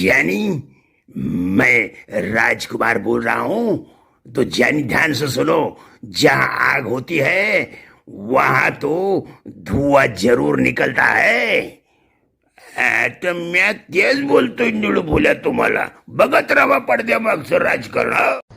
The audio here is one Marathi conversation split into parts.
ज्ञानी मैं राजकुमार बोल रहा हूं। तो ज्ञानी ध्यान से सुनो जहां आग होती है वहां तो धुआं जरूर निकलता है। तर म्या तेच बोलतोय निळू बोल्या तुम्हाला। बघत राहा पडद्या मागचं राजकारण।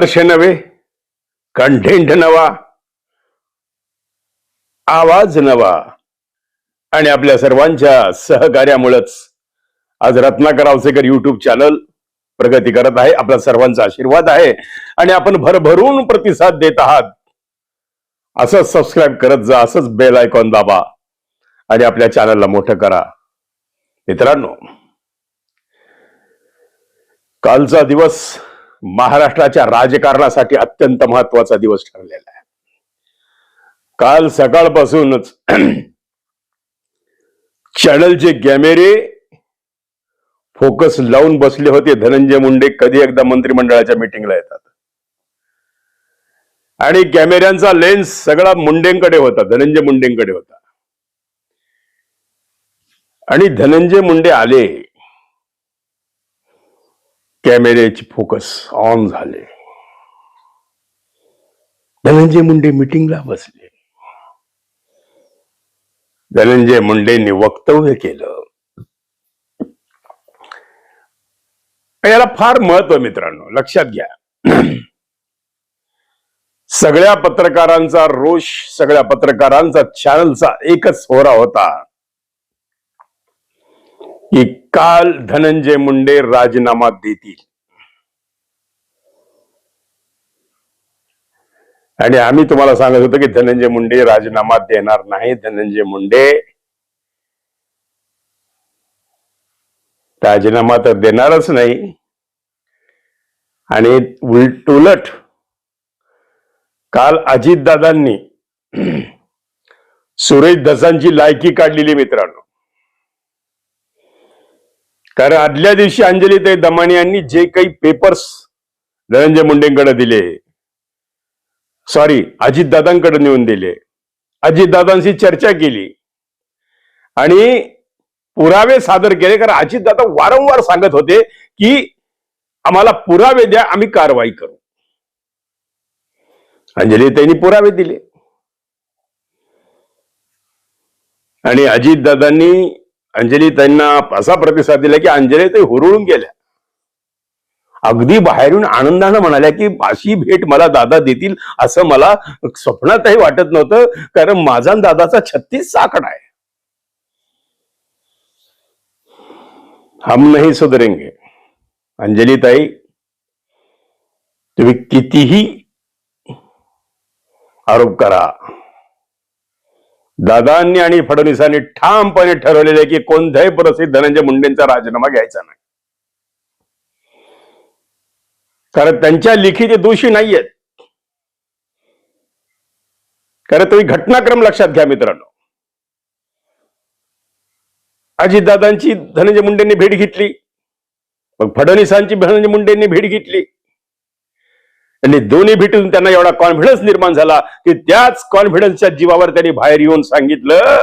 वर्ष नवे कंटेंट नवा आवाज नवा. आणि आपल्या सर्वांच्या सहकार्यामुळेच आज रत्नाकर आवसेकर युट्यूब चॅनल प्रगती करत आहे. आपला सर्वांचा आशीर्वाद आहे. आणि आपण भरभरून प्रतिसाद देत आहात. असंच सबस्क्राईब करत जा असंच बेल आयकॉन दाबा. आणि आपल्या चॅनलला मोठं करा. मित्रांनो कालचा दिवस महाराष्ट्राच्या राजकारणासाठी अत्यंत महत्त्वाचा दिवस ठरलेला आहे. काल सकाळपासूनच चॅनलचे कॅमेरे फोकस लावून बसले होते. धनंजय मुंडे कधी एकदा मंत्रिमंडळाच्या मिटिंगला येतात. आणि कॅमेऱ्यांचा लेन्स सगळा मुंडेंकडे होता. धनंजय मुंडेंकडे होता. आणि धनंजय मुंडे आले. कॅमेऱ्याचे फोकस ऑन झाले. धनंजय मुंडे मिटिंगला बसले. धनंजय मुंडेंनी वक्तव्य केलं. याला फार महत्त्व मित्रांनो लक्षात घ्या. सगळ्या पत्रकारांचा रोष सगळ्या पत्रकारांचा चॅनलचा एकच होरा होता. की काल धनंजय मुंडे राजीनामा देतील. आणि आम्ही तुम्हाला सांगत होतो की धनंजय मुंडे राजीनामा देणार नाही. धनंजय मुंडे राजीनामा तर देणारच नाही. आणि उलट उलट काल अजितदादांनी सुरेश दसांची लायकी काढलेली मित्रांनो. कारण आदल्या दिवशी अंजलीताई दमाणे यांनी जे काही पेपर्स धनंजय मुंडेंकडे दिले सॉरी अजितदादांकडे नेऊन दिले. अजितदादांशी चर्चा केली. आणि पुरावे सादर केले कारण अजितदादा वारंवार सांगत होते की आम्हाला पुरावे द्या आम्ही कारवाई करू. अंजलीताईंनी पुरावे दिले. आणि अजितदादांनी अंजलीताईंना असा प्रतिसाद दिला की अंजलीताई हुरळून गेल्या. अगदी बाहेरून आनंदानं म्हणाल्या की अशी भेट मला दादा देतील असं मला स्वप्नातही वाटत नव्हतं कारण माझा दादाचा छत्तीस आकडा आहे. हम नाही सुधरेंगे अंजलीताई तुम्ही कितीही आरोप करा दादांनी आणि फडणवीसांनी ठामपणे ठरवलेले की कोणत्याही परिस्थितीत धनंजय मुंडेंचा राजीनामा घ्यायचा नाही. कारण त्यांच्या लिखी ते दोषी नाहीयेत. कारण तुम्ही घटनाक्रम लक्षात घ्या मित्रांनो. अजितदादांची धनंजय मुंडेंनी भेट घेतली. मग फडणवीसांची धनंजय मुंडेंनी भेट घेतली. त्यांनी दोन्ही भेटून त्यांना एवढा कॉन्फिडन्स निर्माण झाला की त्याच कॉन्फिडन्सच्या जीवावर त्यांनी बाहेर येऊन सांगितलं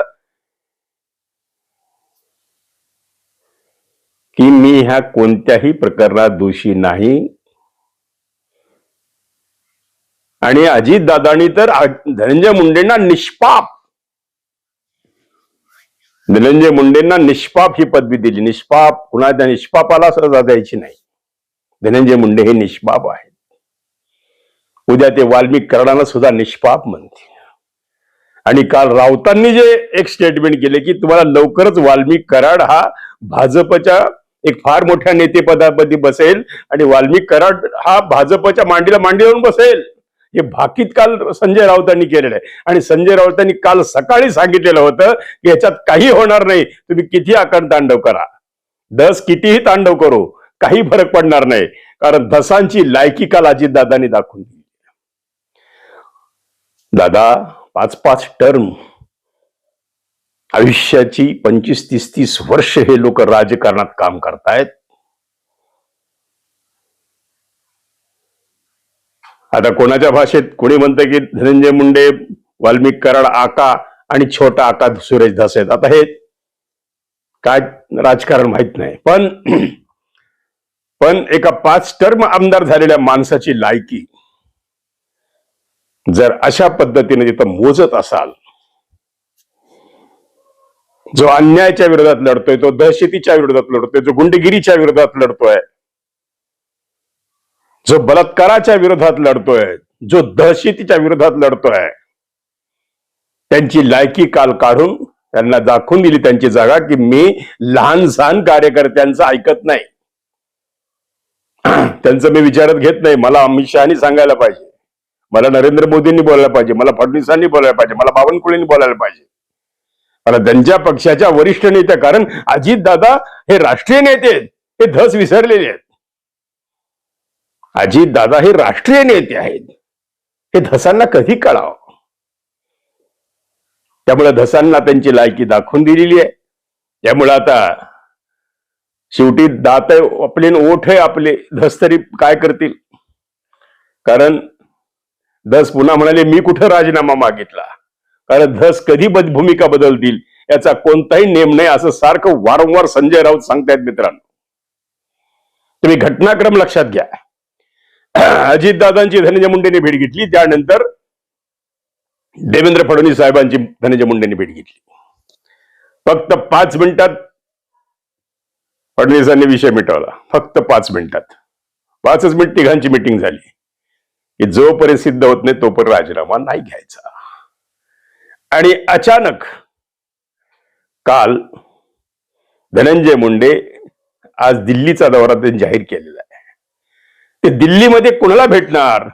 की मी ह्या कोणत्याही प्रकरणात दोषी नाही. आणि अजितदादांनी तर धनंजय मुंडेंना निष्पाप. धनंजय मुंडेंना निष्पाप ही पदवी दिली. निष्पाप कुणा त्या निष्पापाला सजा द्यायची नाही. धनंजय मुंडे हे निष्पाप आहे उद्या ते वाल्मिक कर्णाला सुद्धा निष्पाप म्हणतील. आणि काल राऊतांनी जे एक स्टेटमेंट केले की तुम्हाला लवकरच वाल्मिक कराड हा भाजपच्या एक फार मोठ्या नेतेपदापदी बसेल आणि वाल्मिक कराड हा भाजपच्या मांडीला मांडी लावून बसेल. हे भाकीत काल संजय राऊतांनी केलेलं आहे. आणि संजय राऊतांनी काल सकाळी सांगितलेलं होतं की याच्यात काही होणार नाही. तुम्ही किती आकार तांडव करा. दस कितीही तांडव करू काही फरक पडणार नाही. कारण दसांची लायकी काल अजितदादांनी दाखवून दिली. दादा पाच पाच टर्म आयुष्याची पंचवीस तीस तीस वर्ष हे लोक राजकारणात काम करतायत. आता कोणाच्या भाषेत कोणी म्हणतं की धनंजय मुंडे वाल्मिक कराड आका आणि छोटा आका सुरेश धस आहेत? आता हे काय राजकारण माहीत नाही. पण पण एका पाच टर्म आमदार झालेल्या माणसाची लायकी. जर अशा पद्धतीने तिथं मोजत असाल जो अन्यायाच्या विरोधात लढतोय तो दहशतीच्या विरोधात लढतोय जो गुंडगिरीच्या विरोधात लढतोय जो बलात्काराच्या विरोधात लढतोय जो दहशतीच्या विरोधात लढतोय त्यांची लायकी काल काढून त्यांना दाखवून दिली त्यांची जागा की मी लहान सहान कार्यकर्त्यांचं ऐकत नाही. त्यांचं मी विचारत घेत नाही. मला अमित शहानी सांगायला पाहिजे. मला नरेंद्र मोदींनी बोलायला पाहिजे मला फडणवीसांनी बोलायला पाहिजे मला बावनकुळेंनी बोलायला पाहिजे. मला त्यांच्या पक्षाच्या वरिष्ठ नेत्या कारण अजित दादा हे राष्ट्रीय नेते आहेत हे धस विसरलेले आहेत. अजित दादा हे राष्ट्रीय नेते आहेत हे धसांना कधी कळावं? त्यामुळे धसांना त्यांची लायकी दाखवून दिलेली आहे. त्यामुळे आता शेवटी दात आपले ओठ आहे आपले धस तरी काय करतील? कारण धस पुन्हा म्हणाले मी कुठं राजीनामा मागितला? कारण धस कधी बद- भूमिका बदलतील याचा कोणताही नेम नाही असं सारखं वारंवार संजय राऊत सांगतायत मित्रांनो. तुम्ही घटनाक्रम लक्षात घ्या. अजितदादांची धनंजय मुंडेंनी भेट घेतली त्यानंतर देवेंद्र फडणवीस साहेबांची धनंजय मुंडेंनी भेट घेतली. फक्त पाच मिनिटात फडणवीसांनी विषय मिटवला. फक्त पाच मिनिटात. पाचच मिनिट तिघांची मिटिंग झाली. की जोपर्यंत सिद्ध होत नाही तोपर्यंत राजीनामा नाही घ्यायचा. आणि अचानक काल धनंजय मुंडे आज दिल्लीचा दौरा त्यांनी जाहीर केलेला आहे. ते दिल्लीमध्ये कुणाला भेटणार?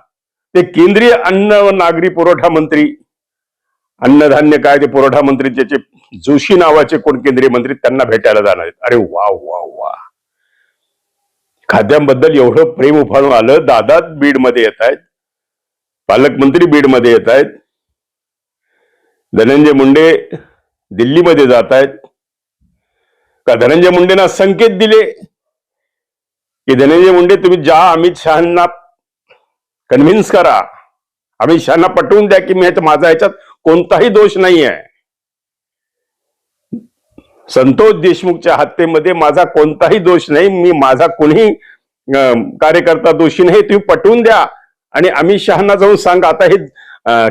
ते केंद्रीय अन्न व नागरी पुरवठा मंत्री अन्नधान्य काय ते पुरवठा मंत्री त्याचे जोशी नावाचे कोण केंद्रीय मंत्री त्यांना भेटायला जाणार आहेत. अरे वा वा वा. खाद्यांबद्दल एवढं प्रेम उफाळून आलं दादा बीडमध्ये येत आहेत. पालकमंत्री बीडमध्ये येत आहेत. धनंजय मुंडे दिल्लीमध्ये जात आहेत. का धनंजय मुंडेना संकेत दिले? की धनंजय मुंडे तुम्ही जा अमित शहाना कन्व्हिन्स करा. अमित शहाना पटवून द्या की मी माझा ह्याच्यात कोणताही दोष नाही आहे संतोष देशमुखच्या हत्येमध्ये माझा कोणताही दोष नाही. मी माझा कोणी कार्यकर्ता दोषी नाही तुम्ही पटवून द्या. आणि अमित शहाना जाऊन सांगा आता हे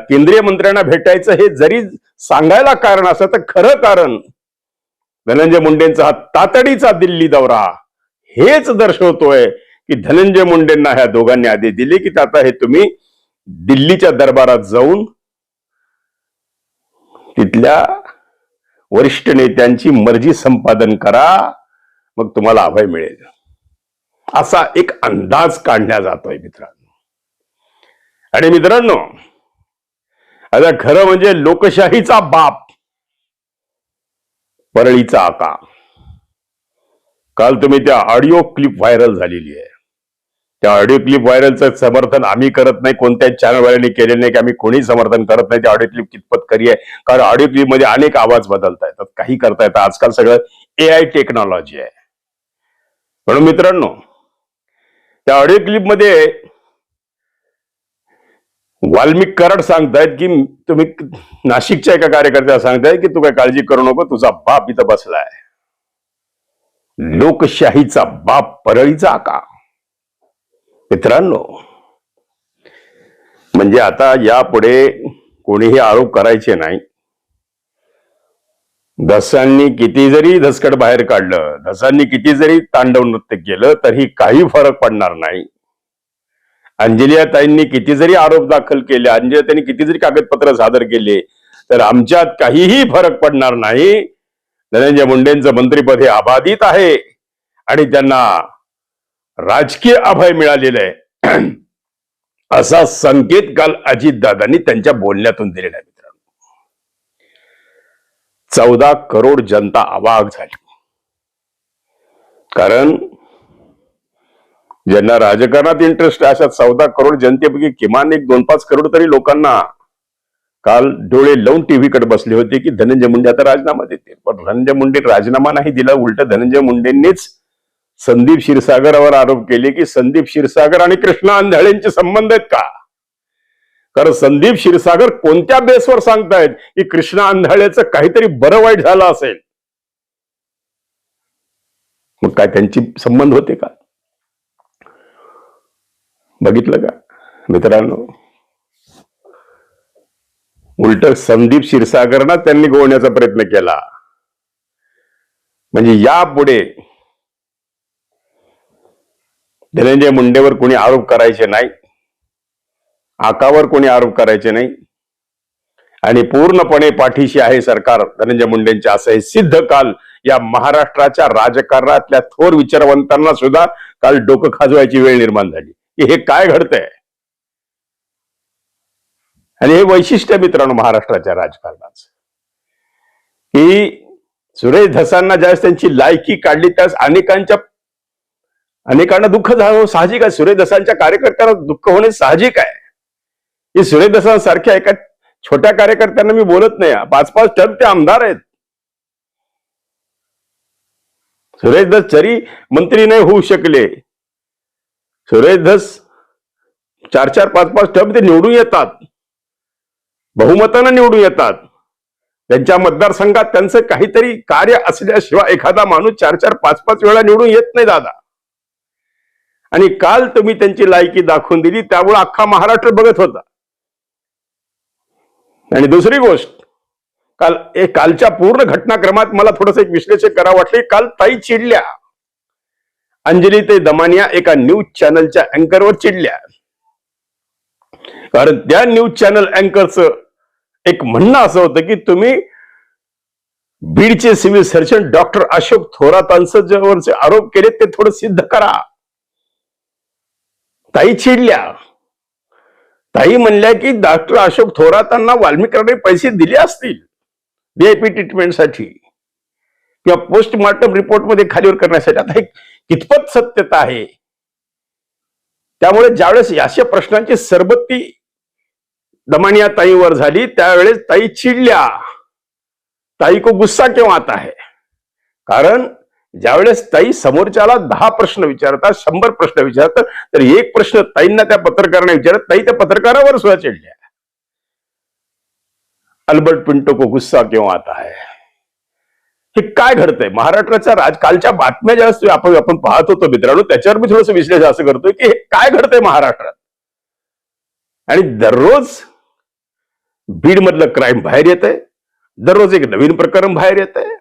केंद्रीय मंत्र्यांना भेटायचं हे जरी सांगायला कारण असं तर खरं कारण. धनंजय मुंडेंचा हा तातडीचा दिल्ली दौरा. हेच दर्शवतोय की धनंजय मुंडेंना ह्या दोघांनी आधी दिली की आता हे तुम्ही दिल्लीच्या दरबारात जाऊन तिथल्या वरिष्ठ नेत्यांची मर्जी संपादन करा मग तुम्हाला अभय मिळेल. असा एक अंदाज काढला जातोय मित्रांनो. आणि मित्रांनो आता खरं म्हणजे लोकशाहीचा बाप परळीचा आका. काल तुम्ही त्या ऑडिओ क्लिप व्हायरल झालेली आहे. त्या ऑडिओ क्लिप व्हायरलचं समर्थन आम्ही करत नाही कोणत्याच चॅनलवाल्यांनी केलेलं नाही की आम्ही कोणी समर्थन करत नाही त्या ऑडिओ क्लिप कितपत खरी आहे. कारण ऑडिओ क्लिपमध्ये अनेक आवाज बदलता येतात काही करता येतात आजकाल सगळं ए आय टेक्नॉलॉजी आहे. म्हणून मित्रांनो त्या ऑडिओ क्लिपमध्ये वाल्मिक कराड सांगतायत की तुम्ही नाशिकच्या एका कार्यकर्त्याला सांगताय की तू काय काळजी करू नको तुझा बाप इथं बसलाय. लोकशाहीचा बाप परळीचा का? मित्रांनो म्हणजे आता यापुढे कोणीही आरोप करायचे नाही. धसांनी किती जरी धसकट बाहेर काढलं धसांनी किती जरी तांडव नृत्य केलं तरी काही फरक पडणार नाही. अंजलिया ताईंनी किती जरी आरोप दाखल केले अंजलिया किती जरी कागदपत्र सादर केले तर आमच्यात काहीही फरक पडणार नाही. धनंजय मुंडेंचं मंत्रीपद हे अबाधित आहे आणि त्यांना राजकीय अभय मिळालेलं आहे. असा संकेत काल अजितदादांनी त्यांच्या बोलण्यातून दिलेला आहे मित्रांनो. चौदा करोड जनता अवाग झाली. कारण ज्यांना राजकारणात इंटरेस्ट आहे अशा चौदा करोड जनतेपैकी किमान एक दोन पाच करोड तरी लोकांना काल डोळे लावून टीव्हीकडे बसले होते की धनंजय मुंडे आता राजीनामा देतील. पण धनंजय मुंडे राजीनामा नाही दिला उलट धनंजय मुंडेंनीच संदीप क्षीरसागरावर आरोप केले की संदीप क्षीरसागर आणि कृष्णा आंधळेंचे संबंध आहेत का? कारण संदीप क्षीरसागर कोणत्या बेसवर सांगतायत की कृष्णा आंधळेचं काहीतरी बरं वाईट झालं असेल? मग काय त्यांची संबंध होते का? बघितलं का? मित्रांनो उलट संदीप क्षीरसागरना त्यांनी गोवण्याचा प्रयत्न केला. म्हणजे यापुढे धनंजय मुंडेवर कोणी आरोप करायचे नाही आकावर कोणी आरोप करायचे नाही आणि पूर्णपणे पाठीशी आहे सरकार धनंजय मुंडेंचे असं हे सिद्ध काल या महाराष्ट्राच्या राजकारणातल्या थोर विचारवंतांना सुद्धा काल डोकं खाजवायची वेळ निर्माण झाली. की हे काय घडतंय? आणि हे वैशिष्ट्य मित्रांनो महाराष्ट्राच्या राजकारणाचं. की सुरेश धसांना ज्यावेळेस त्यांची लायकी काढली त्यास अनेकांच्या अनेकांना दुःख झालं. हो, साहजिक आहे. सुरेश दसांच्या कार्यकर्त्यांना दुःख होणे साहजिक आहे. की सुरेश दसांसारख्या एका छोट्या कार्यकर्त्यांना मी बोलत नाही. पाच पाच टर्म ते आमदार आहेत. सुरेश दस जरी मंत्री नाही होऊ शकले सुरेश धस चार चार पाच पाच टप ते निवडून येतात. बहुमतानं निवडून येतात. त्यांच्या मतदारसंघात त्यांचं काहीतरी कार्य असल्याशिवाय एखादा माणूस चार चार पाच पाच वेळा निवडून येत नाही दादा. आणि काल तुम्ही त्यांची लायकी दाखवून दिली त्यामुळे अख्खा महाराष्ट्र बघत होता. आणि दुसरी गोष्ट काल एक कालच्या पूर्ण घटनाक्रमात मला थोडस एक विश्लेषण करावं वाटले. काल ताई चिडल्या. अंजली ते दमानिया एका न्यूज चॅनलच्या अँकरवर चिडल्या. कारण त्या न्यूज चॅनल अँकरचं एक म्हणणं असं होतं की तुम्ही बीडचे सिव्हिल सर्जन डॉक्टर अशोक थोरातांचं ज्यावरचे आरोप केले ते थोडं सिद्ध करा. ताई चिडल्या. ताई म्हणल्या की डॉक्टर अशोक थोरातांना वाल्मिकांनी पैसे दिले असतील. व्हीआयपी ट्रीटमेंटसाठी किंवा पोस्टमॉर्टम रिपोर्टमध्ये खालीवर करण्यासाठी. आता हे कितपत सत्यता आहे? त्यामुळे ज्यावेळेस अशा प्रश्नांची सरबत्ती दमानिया ताईवर झाली त्यावेळेस ताई चिडल्या. ताई को गुस्सा केव्हा आता है? कारण ज्यावेळेस ताई समोरच्याला दहा प्रश्न विचारतात शंभर प्रश्न विचारतात तर एक प्रश्न ताईंना त्या पत्रकाराने विचारत ताई त्या पत्रकारावर सुद्धा चिडल्या. अल्बर्ट पिंटो को गुस्सा केव्हा आता आहे हे काय घडतंय? महाराष्ट्राच्या राजकालच्या बातम्या ज्या असतो आपण आपण पाहत होतो मित्रांनो त्याच्यावर मी थोडंसं विश्लेषण असं करतोय की हे काय घडतंय महाराष्ट्रात? आणि दररोज बीडमधलं क्राईम बाहेर येत आहे दररोज एक नवीन प्रकरण बाहेर येत आहे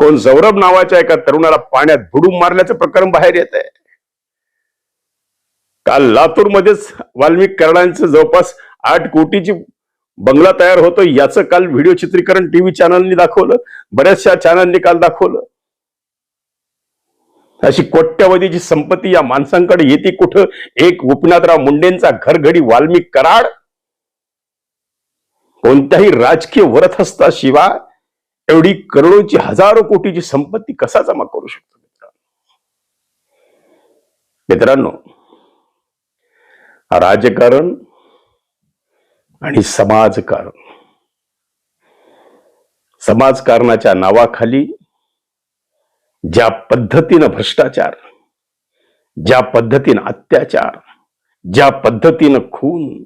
कोण सौरभ नावाच्या एका तरुणाला पाण्यात बुडून मारल्याचं प्रकरण बाहेर येत आहे काल लातूर मध्येच वाल्मिक करणांचं जवळपास आठ कोटीची बंगला तयार होतो याचं काल व्हिडिओ चित्रीकरण टीव्ही चॅनलनी दाखवलं बऱ्याचशा चॅनलनी काल दाखवलं. अशी कोट्यवधीची संपत्ती या माणसांकडे येते कुठं? एक गोपीनाथराव मुंडेंचा घरघडी वाल्मिक कराड? कोणत्याही राजकीय वरथस्ताशिवाय एवढी करोडोची हजारो कोटीची संपत्ती कसा जमा करू शकतो मित्रांनो? मित्रांनो राजकारण आणि समाजकारण समाजकारणाच्या नावाखाली ज्या पद्धतीनं भ्रष्टाचार ज्या पद्धतीनं अत्याचार ज्या पद्धतीनं खून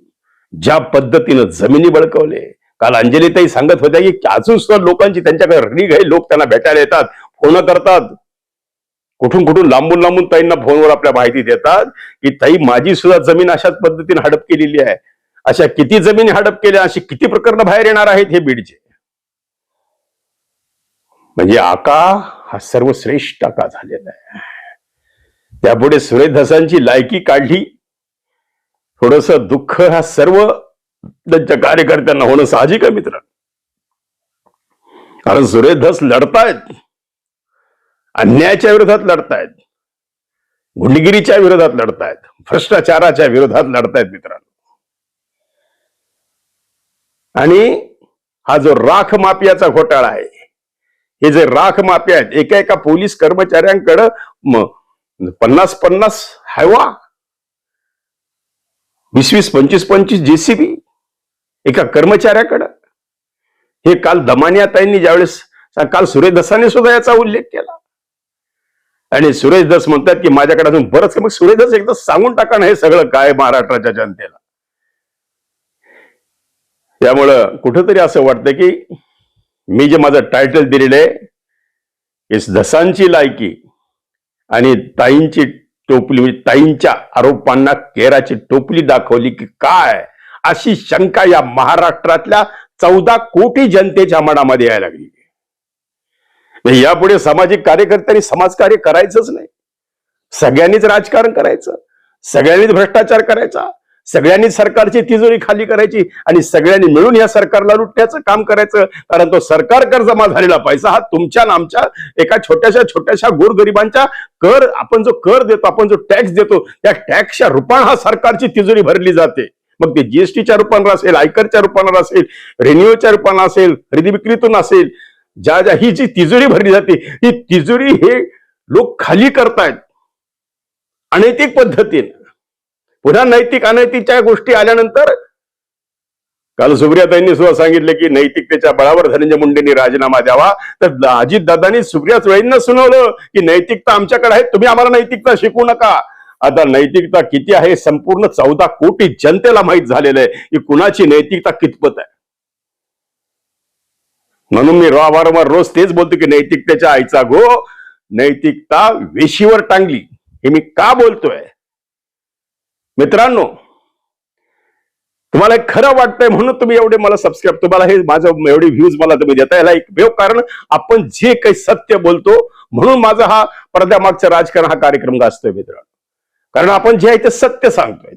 ज्या पद्धतीनं जमिनी बळकवले काल अंजलीताई सांगत होत्या की अजून सुद्धा लोकांची त्यांच्याकडे रडी आहे लोक त्यांना भेटायला येतात फोन करतात. कुठून कुठून लांबून लांबून ताईंना फोनवर आपल्या माहिती देतात की ताई माझी सुद्धा जमीन अशाच पद्धतीने हडप केलेली आहे. अशा किती जमिनी हडप केल्या अशी किती प्रकरण बाहेर येणार आहेत हे बीडचे? म्हणजे आका हा सर्वश्रेष्ठ आका झालेला आहे. त्यापुढे सुरेश धसांची लायकी काढली. थोडस दुःख हा सर्व त्यांच्या कार्यकर्त्यांना होणं साहजिक आहे मित्र. कारण सुरेश धस लढतायत. अन्यायाच्या विरोधात लढतायत. गुंडगिरीच्या विरोधात लढतायत. भ्रष्टाचाराच्या विरोधात लढतायत मित्रांनो. आणि हा जो राख माफियाचा घोटाळा आहे हे जे राख माफिया आहेत एका एका पोलीस कर्मचाऱ्यांकडं पन्नास पन्नास हायवा वीस वीस पंचवीस पंचवीस जेसीबी एका कर्मचाऱ्याकडं. हे काल दमानिया ताईंनी ज्यावेळेस काल सुरेश दसाने सुद्धा याचा उल्लेख केला. आणि सुरेश दस म्हणतात की माझ्याकडे अजून बरंच मग सुरेश दस एकदा सांगून टाका ना हे सगळं काय महाराष्ट्राच्या जनतेला. त्यामुळं कुठंतरी असं वाटतं की मी जे माझं टायटल दिलेलं आहे इस धसांची लायकी आणि ताईंची टोपली म्हणजे ताईंच्या आरोपांना केराची टोपली दाखवली की काय अशी शंका या महाराष्ट्रातल्या चौदा कोटी जनतेच्या मनामध्ये यायला लागली. म्हणजे यापुढे सामाजिक कार्यकर्त्यांनी समाजकार्य करायचंच नाही. सगळ्यांनीच राजकारण करायचं. सगळ्यांनीच भ्रष्टाचार करायचा. सगळ्यांनीच सरकारची तिजोरी खाली करायची आणि सगळ्यांनी मिळून या सरकारला लुटण्याचं काम करायचं. कारण तो सरकार कर जमा झालेला पैसा हा तुमच्या आमच्या एका छोट्याशा छोट्याशा गोरगरिबांच्या कर आपण जो कर देतो आपण जो टॅक्स देतो त्या टॅक्सच्या रूपानं हा सरकारची तिजोरी भरली जाते. मग ते जीएसटीच्या रूपानं असेल आयकरच्या रूपानं असेल रेन्यूच्या रूपानं असेल खरेदी विक्रीतून असेल ज्या ज्या ही जी तिजोरी भरली जाते ही तिजोरी हे लोक खाली करतायत. अनैतिक पद्धतीने. पुन्हा नैतिक अनैतिकच्या गोष्टी आल्यानंतर काल सुप्रियाताईंनी सुद्धा सांगितले की नैतिकतेच्या बळावर धनंजय मुंडेंनी राजीनामा द्यावा. तर अजित दादांनी सुप्रिया सुळेंना सुनावलं की नैतिकता आमच्याकडे आहे तुम्ही आम्हाला नैतिकता शिकवू नका. आता नैतिकता किती आहे संपूर्ण चौदा कोटी जनतेला माहीत झालेलं आहे की कुणाची नैतिकता कितपत आहे. म्हणून मी वारंवार रोज तेच बोलतो की नैतिकतेच्या आईचा गो नैतिकता वेशीवर टांगली. हे मी का बोलतोय? मित्रांनो तुम्हाला खरं वाटतंय म्हणून तुम्ही एवढे मला सबस्क्राईब तुम्हाला हे माझं एवढे व्ह्यूज मला तुम्ही देता याला एक वेव कारण आपण जे काही सत्य बोलतो म्हणून माझा हा पडद्यामागचं राजकारण हा कार्यक्रम गाजतोय मित्रांनो. कारण आपण जे आहे ते सत्य सांगतोय.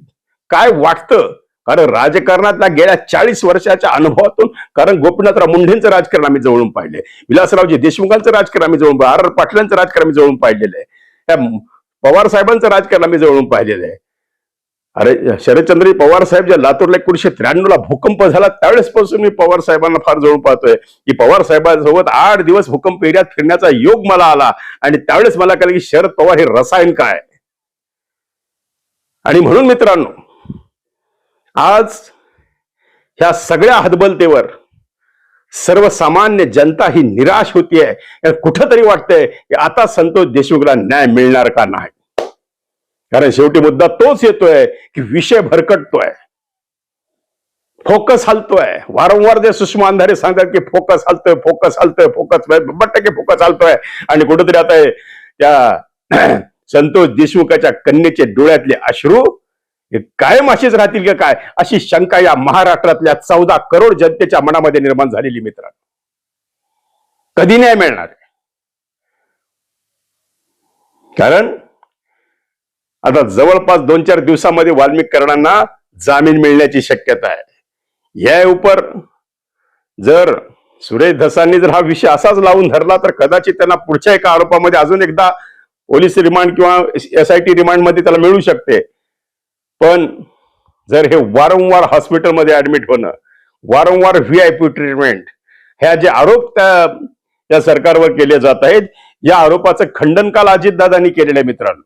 काय वाटतं? कारण राजकारणातल्या गेल्या चाळीस वर्षाच्या अनुभवातून कारण गोपीनाथराव मुंढेंचं राजकारण आम्ही जवळून पाहिले विलासरावजी देशमुखांचं राजकारण आम्ही जवळून आर आर पाटलांचं राजकारण आम्ही जवळून पाहिलेलं आहे त्या पवार साहेबांचं राजकारण आम्ही जवळून पाहिलेलं आहे अरे शरदचंद्र पवार साहेब ज्या लातूरला एकोणीशे त्र्याण्णव ला भूकंप झाला त्यावेळेस पासून मी पवार साहेबांना फार जवळ पाहतोय. की पवार साहेबांसोबत आठ दिवस भूकंप एरियात फिरण्याचा योग मला आला. आणि त्यावेळेस मला कळलं की शरद पवार हे रसायन काय आणि म्हणून मित्रांनो आज ह्या सगळ्या हतबलतेवर सर्वसामान्य जनता ही निराश होतीये. कुठंतरी वाटतंय की आता संतोष देशमुखला न्याय मिळणार का नाही? कारण शेवटी मुद्दा तोच येतोय की विषय भरकटतोय. फोकस हलतोय. वारंवार जे सुषमा अंधारे सांगतात की फोकस हलतोय फोकस हलतोय फोकस बट्ट की फोकस हलतोय. आणि कुठेतरी आता त्या संतोष देशमुखाच्या कन्येचे डोळ्यातले अश्रू हे कायम अशीच राहतील का काय? अशी शंका या महाराष्ट्रातल्या चौदा करोड जनतेच्या मनामध्ये निर्माण झालेली मित्रांनो. कधी नाही मिळणार? कारण आता जवळपास दोन चार दिवसामध्ये वाल्मिकरणांना जामीन मिळण्याची शक्यता आहे. या उपर जर सुरेश धसांनी जर हा विषय असाच लावून धरला तर कदाचित त्यांना पुढच्या एका आरोपामध्ये अजून एकदा पोलीस रिमांड किंवा एस आय टी रिमांडमध्ये त्याला मिळू शकते. पण जर हे वारंवार हॉस्पिटलमध्ये ऍडमिट होणं वारंवार व्ही आय पी ट्रीटमेंट ह्या जे आरोप त्या त्या सरकारवर केले जात आहेत या आरोपाचं खंडन काल अजितदादांनी केलेलं आहे मित्रांनो.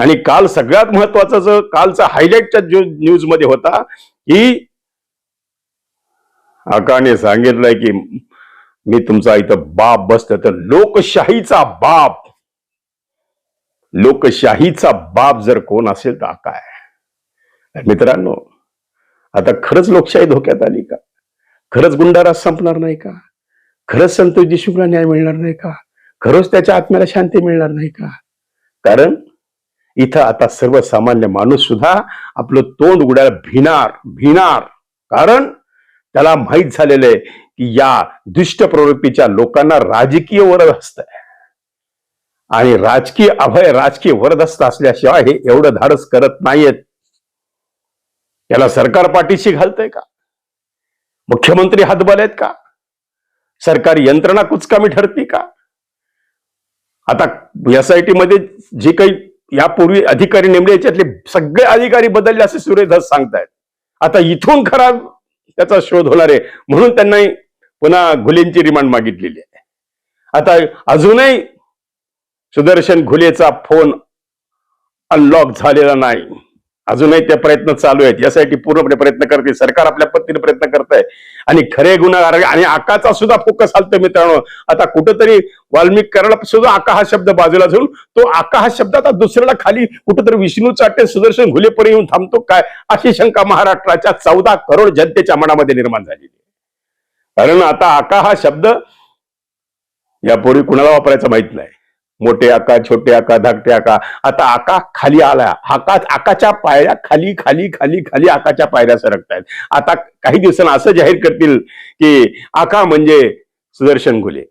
आणि काल सगळ्यात महत्वाचं जो कालचा हायलाईटच्या न्यूजमध्ये होता की आकाने सांगितलंय की मी तुमचा इथं बाप बसतो तर लोकशाहीचा बाप लोकशाहीचा बाप जर कोण असेल तर आका आहे. मित्रांनो आता खरंच लोकशाही धोक्यात आली का? खरंच गुंडाराज संपणार नाही का? खरंच संतोष देशमुखला न्याय मिळणार नाही का? खरंच त्याच्या आत्म्याला शांती मिळणार नाही का? कारण इथं आता सर्वसामान्य माणूस सुद्धा आपलं तोंड उघडायला भिणार भिणार. कारण त्याला माहीत झालेलं आहे की या दुष्ट प्रवृत्तीच्या लोकांना राजकीय वरद असत आणि राजकीय अभय राजकीय वरदस्त असल्याशिवाय हे एवढं धाडस करत नाहीयेत. याला सरकार पाठीशी घालतंय का? मुख्यमंत्री हातबल आहेत का? सरकारी यंत्रणा कुचकामी ठरती का? आता एसआयटी मध्ये जे काही यापूर्वी अधिकारी नेमले याच्यातले सगळे अधिकारी बदलले असे सुरेश सांगतायत. आता इथून खरा त्याचा शोध होणार आहे म्हणून त्यांना पुन्हा घुलेंची रिमांड मागितलेली आहे. आता अजूनही सुदर्शन घुलेचा फोन अनलॉक झालेला नाही. अजूनही ते प्रयत्न चालू आहेत. यासाठी पूर्णपणे प्रयत्न करते. सरकार आपल्या पद्धतीने प्रयत्न करत आहे आणि खरे गुन्हेगार आणि आकाचा सुद्धा फोकस चालतोय मित्रांनो. आता कुठंतरी वाल्मिक करायला सुद्धा आका हा शब्द बाजूला ठेवून तो आका हा शब्द आता दुसऱ्याला खाली कुठंतरी विष्णू चाटे सुदर्शन घुलेपर्यंत येऊन थांबतो काय? अशी शंका महाराष्ट्राच्या चौदा करोड जनतेच्या मनामध्ये निर्माण झालेली आहे. कारण आता आका हा शब्द यापूर्वी कुणाला वापरायचा माहीत नाही. मोठे आका छोटे आका धाकटे आका. आता आका खाली आला. आका आकाच्या पायऱ्या खाली खाली खाली खाली आकाच्या पायऱ्या सरकतायत. आता काही दिवसांना असं जाहीर करतील की आका म्हणजे सुदर्शन घुले.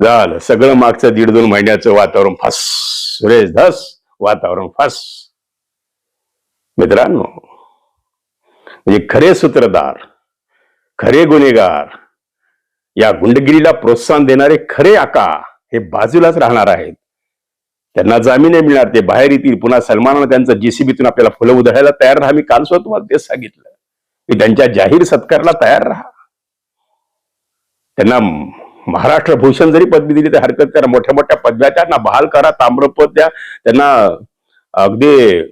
झालं. सगळं मागचं दीड दोन महिन्याचं वातावरण फस. सुरेश धस. वातावरण फस. मित्रांनो म्हणजे खरे सूत्रधार खरे गुन्हेगार या गुंडगिरीला प्रोत्साहन देणारे खरे आका हे बाजूलाच राहणार आहेत. त्यांना जामीन मिळणार ते बाहेर येतील. पुन्हा सलमानानं त्यांचं जीसीबीतून आपल्याला फुलं उधळायला तयार राहा. मी काल सुद्धा तुम्हाला तेच सांगितलं. की त्यांच्या जाहीर सत्कारला तयार राहा. त्यांना महाराष्ट्र भूषण जरी पदवी दिली तर हरकत करा. मोठ्या मोठ्या पदव्या त्यांना बहाल करा ताम्रपद द्या. त्यांना अगदी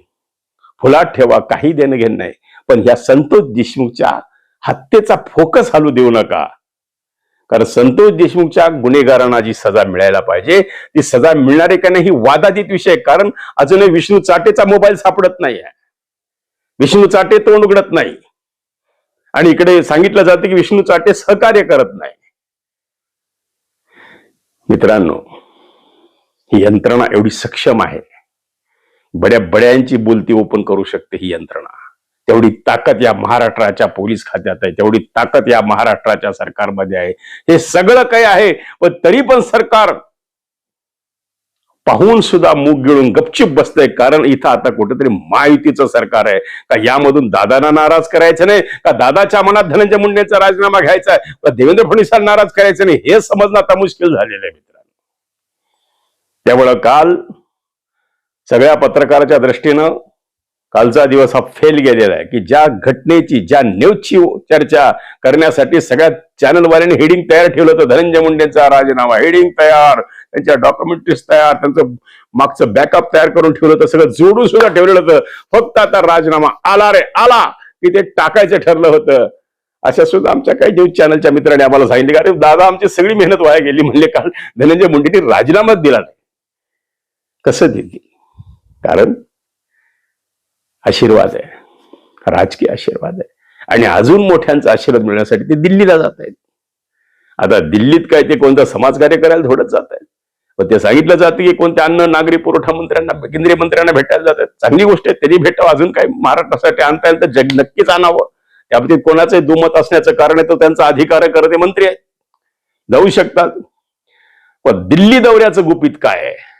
फुलाट ठेवा काही देणं घेणं नाही. पण ह्या संतोष देशमुखच्या हत्येचा फोकस हलू देऊ नका. कारण संतोष देशमुखच्या गुन्हेगारांना जी सजा मिळायला पाहिजे ती सजा मिळणार आहे का नाही ही वादातीत विषय आहे. कारण अजूनही विष्णू चाटेचा मोबाईल सापडत नाही आहे. विष्णू चाटे तोंड उघडत नाही. आणि इकडे सांगितलं जातं की विष्णू चाटे सहकार्य करत नाही. मित्रांनो ही यंत्रणा एवढी सक्षम आहे. बड्या बड्यांची बोलती ओपन करू शकते ही यंत्रणा. तेवढी ताकद या महाराष्ट्राच्या पोलीस खात्यात आहे. तेवढी ताकद या महाराष्ट्राच्या सरकारमध्ये आहे. हे सगळं काही आहे पण तरी पण सरकार पाहून सुद्धा मूग गिळून गपचिप बसतंय. कारण इथं आता कुठेतरी महायुतीचं सरकार आहे. का यामधून दादांना नाराज करायचं नाही? का दादाच्या मनात धनंजय मुंडेचा राजीनामा घ्यायचा आहे? का देवेंद्र फडणवीसांना नाराज करायचं नाही? हे समजणं आता मुश्किल झालेलं आहे मित्रांनो. त्यामुळं काल सगळ्या पत्रकाराच्या दृष्टीनं कालचा दिवस हा फेल गेलेला आहे की ज्या घटनेची ज्या न्यूजची चर्चा करण्यासाठी सगळ्या चॅनलवाल्यांनी हेडिंग तयार ठेवलं होतं. धनंजय मुंडेंचा राजीनामा हेडिंग तयार त्यांच्या डॉक्युमेंटरीज तयार त्यांचं मागचं बॅकअप तयार करून ठेवलं होतं. सगळं जोडून सुद्धा ठेवलेलं होतं. फक्त आता राजीनामा आला रे आला की ते टाकायचं ठरलं होतं. अशा सुद्धा आमच्या काही न्यूज चॅनलच्या मित्रांनी आम्हाला सांगितले का अरे दादा आमची सगळी मेहनत वाया गेली म्हणले काल धनंजय मुंडेंनी राजीनामाच दिला नाही. कसं दिली? कारण आशीर्वाद आहे. राजकीय आशीर्वाद आहे. आणि अजून मोठ्यांचा आशीर्वाद मिळण्यासाठी ते दिल्लीला जात आहेत. आता दिल्लीत काय ते कोणतं समाजकार्य करायला थोडंच जात आहेत. पण ते सांगितलं जातं की कोणत्या अन्न नागरी पुरवठा मंत्र्यांना केंद्रीय मंत्र्यांना भेटायला जातात चांगली गोष्ट आहे त्यांनी भेटावं. अजून काय महाराष्ट्रासाठी आणता येईल तर जग नक्कीच आणावं. त्याबाबतीत कोणाचंही दुमत असण्याचं कारण आहे तो त्यांचा अधिकार करते मंत्री आहेत. जाऊ शकतात. पण दिल्ली दौऱ्याचं गुपित काय आहे?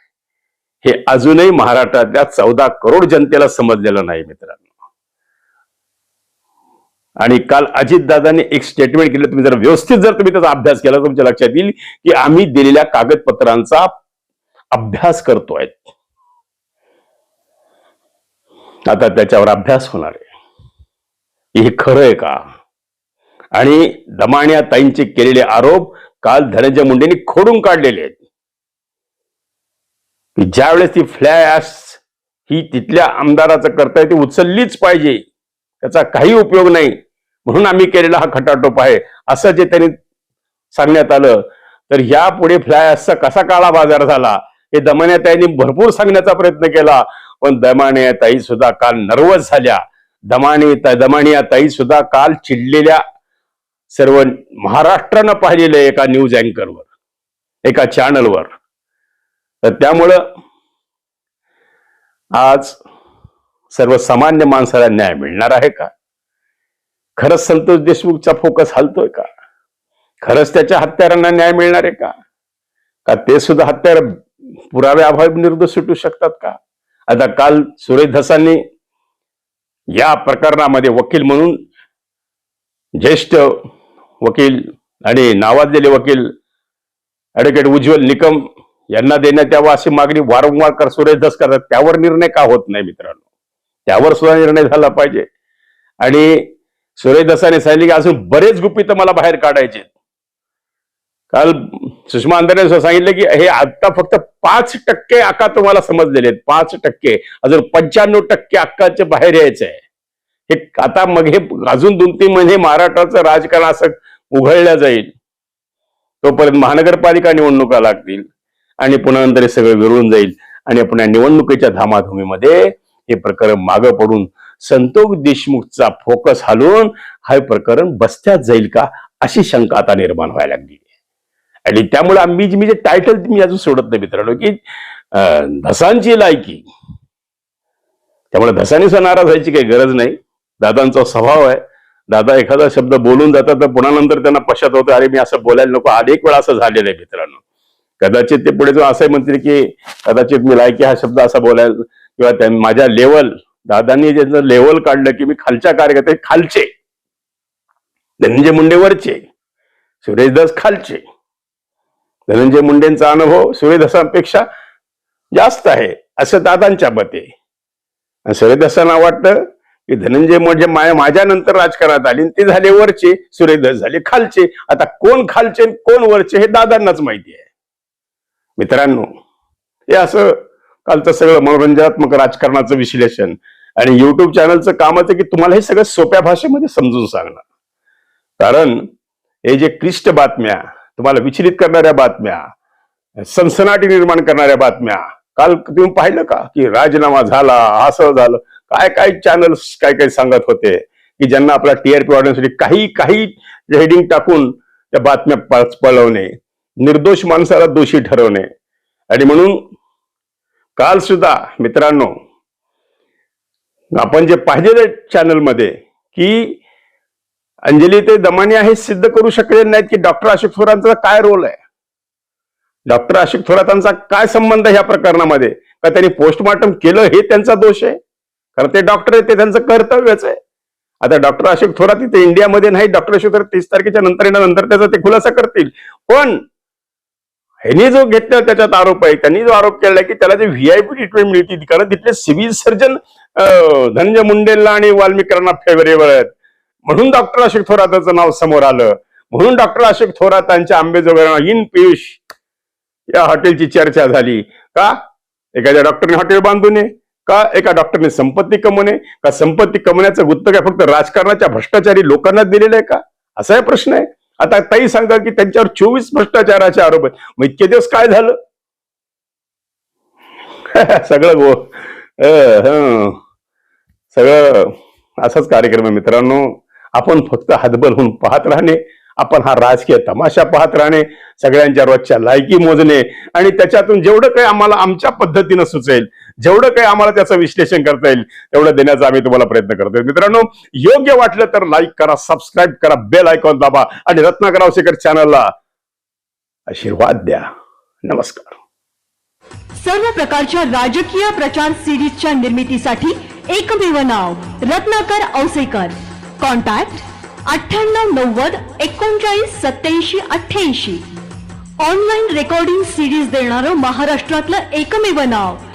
हे अजूनही महाराष्ट्रातल्या चौदा करोड जनतेला समजलेलं नाही मित्रांनो. आणि काल अजितदादांनी एक स्टेटमेंट केलं तुम्ही जर व्यवस्थित जर तुम्ही त्याचा अभ्यास केला तर तुमच्या लक्षात येईल की आम्ही दिलेल्या कागदपत्रांचा अभ्यास करतोय. आता त्याच्यावर अभ्यास होणार आहे. हे खरं आहे का? आणि दमाण्या ताईंचे केलेले आरोप काल धनंजय मुंडेंनी खोडून काढलेले आहेत. की ज्यावेळेस ती फ्लॅश ही तिथल्या आमदाराचं करताय ती उचललीच पाहिजे. त्याचा काही उपयोग नाही. म्हणून आम्ही केलेला हा खटाटोप आहे. असं जे त्यांनी सांगण्यात आलं तर यापुढे फ्लॅशचा कसा काळा बाजार झाला हे दमान्याताईंनी भरपूर सांगण्याचा प्रयत्न केला. पण दमाण्या ताई सुद्धा काल नर्वस झाल्या. दमाने दमानियाताई सुद्धा काल चिडलेल्या सर्व महाराष्ट्रानं पाहिलेलं एका न्यूज अँकरवर एका चॅनलवर तर त्यामुळं आज सर्वसामान्य माणसाला न्याय मिळणार आहे का? खरंच संतोष देशमुखचा फोकस हलतोय का? खरंच त्याच्या हत्यारांना न्याय मिळणार आहे का? का ते सुद्धा हत्यार पुराव्याअभावी निर्दोष सुटू शकतात का? आता काल सुरेश धसांनी या प्रकरणामध्ये वकील म्हणून ज्येष्ठ वकील आणि नावाजलेले वकील ऍडव्होकेट उज्ज्वल निकम यांना देण्यात यावा अशी मागणी वारंवार कर सुरेश दस करतात. त्यावर निर्णय का होत नाही मित्रांनो? त्यावर सुद्धा निर्णय झाला पाहिजे. आणि सुरेश दसाने सांगितले की अजून बरेच गुपित मला बाहेर काढायचे काल सुषमा अंधारे सांगितलं की हे आता फक्त पाच टक्के अक्का तुम्हाला समजलेले आहेत. पाच टक्के. अजून पंच्याण्णव टक्के अक्काच्या बाहेर यायचं आहे. हे आता मग हे अजून दोन तीन महिने महाराष्ट्राचं राजकारण असं उघडलं जाईल. तोपर्यंत महानगरपालिका निवडणुका लागतील. आणि पुन्हा नंतर हे सगळं विरळून जाईल. आणि आपण या निवडणुकीच्या धामाधुमीमध्ये हे प्रकरण मागं पडून संतोष देशमुखचा फोकस हलवून हा प्रकरण बसत्यात जाईल का अशी शंका आता निर्माण व्हायला लागली. आणि त्यामुळे आम्ही जी- मी जे टायटल मी अजून सोडत नाही मित्रांनो की धसांची लायकी. त्यामुळे धसानीचा नाराज व्हायची काही गरज नाही. दादांचा स्वभाव आहे. दादा एखादा शब्द बोलून जातात तर पुन्हा नंतर त्यांना पश्चात होतं अरे मी असं बोलायला नको. अनेक वेळा असं झालेलं आहे मित्रांनो. कदाचित ते पुढे जाऊन असंही म्हणतील की कदाचित मी लायकी हा शब्द असा बोलायला किंवा त्या माझ्या लेवल दादांनी ज्यांचं लेवल काढलं की मी खालच्या कार्यकर्ते खालचे धनंजय मुंडे वरचे सुरेशदास खालचे धनंजय मुंडेंचा अनुभव सुरेशदासांपेक्षा जास्त आहे असं दादांच्या मते. सुरेदासांना वाटतं की धनंजय म्हणजे माया माझ्यानंतर राजकारणात आली ते झाले वरचे सुरेशदास झाले खालचे. आता कोण खालचे कोण वरचे हे दादांनाच माहिती आहे. मित्रांनो हे असं कालचं सगळं मनोरंजनात्मक राजकारणाचं विश्लेषण आणि युट्यूब चॅनलचं काम आहे की तुम्हाला हे सगळं सोप्या भाषेमध्ये समजून सांगणं. कारण हे जे क्लिष्ट बातम्या तुम्हाला विचलित करणाऱ्या बातम्या सनसनाटी निर्माण करणाऱ्या बातम्या काल तुम्ही पाहिलं का की राजीनामा झाला असं झालं काय काय चॅनल्स काय काय सांगत होते की ज्यांना आपला टीआरपी वाढवण्यासाठी काही काही हेडिंग टाकून त्या बातम्या पळवणे. निर्दोष माणसाला दोषी ठरवणे. आणि म्हणून काल सुद्धा मित्रांनो आपण जे पाहिजे चॅनलमध्ये की अंजली ते दमानी हे सिद्ध करू शकले नाहीत की डॉक्टर अशोक थोरांचा काय रोल आहे? डॉक्टर अशोक थोरातांचा काय संबंध आहे ह्या प्रकरणामध्ये? का त्यांनी पोस्टमॉर्टम केलं हे त्यांचा दोष आहे? कारण ते डॉक्टर आहे ते त्यांचं कर्तव्यच आहे. आता डॉक्टर अशोक थोरात इथे इंडियामध्ये नाही डॉक्टर अशोक थोरात तीस तारखेच्या नंतर येणार नंतर त्याचा ते खुलासा करतील. पण ह्यांनी जो घेतला त्याच्यात आरोप आहे. त्यांनी जो आरोप केला की त्याला जे व्हीआयपी ट्रीटमेंट मिळते कारण तिथले सिव्हिल सर्जन धनंजय मुंडेला आणि वाल्मिकरांना फेवरेबल आहेत. म्हणून डॉक्टर अशोक थोराताचं नाव समोर आलं. म्हणून डॉक्टर अशोक थोरातांच्या आंबेजोगाई इन पियुष या हॉटेलची चर्चा झाली. का? एखाद्या डॉक्टरने हॉटेल बांधू नये. का? एका डॉक्टरने संपत्ती कमवणे का संपत्ती कमवण्याचं गुत्त काय फक्त राजकारणाच्या भ्रष्टाचारी लोकांना दिलेलं आहे का? असा प्रश्न आहे. आता ताई सांगतात की त्यांच्यावर चोवीस भ्रष्टाचाराचे आरोप आहेत. मग इतके दिवस काय झालं? सगळं गो सगळं असाच कार्यक्रम आहे मित्रांनो. आपण फक्त हातबल होऊन पाहत राहणे. आपण हा राजकीय तमाशा पाहत राहणे. सगळ्यांच्या रोजच्या लायकी मोजणे. आणि त्याच्यातून जेवढं काही आम्हाला आमच्या पद्धतीनं सुचेल जेवढं काही आम्हाला त्याचं विश्लेषण करता येईल तेवढं देण्याचा आम्ही तुम्हाला प्रयत्न करतोय. मित्रांनो योग्य वाटलं तर लाईक करा सबस्क्राईब करा बेल आयकॉन दाबा आणि रत्नाकर आवसेकर चॅनलला आशीर्वाद द्या. नमस्कार. सर्व प्रकारच्या राजकीय प्रचार सिरीजच्या निर्मितीसाठी एकमेव नाव रत्नाकर औसेकर. कॉन्टॅक्ट अठ्ठ्याण्णव नव्वद एकोणचाळीस सत्याऐंशी अठ्ठ्याऐंशी. ऑनलाईन रेकॉर्डिंग सिरीज देणारं महाराष्ट्रातलं एकमेव नाव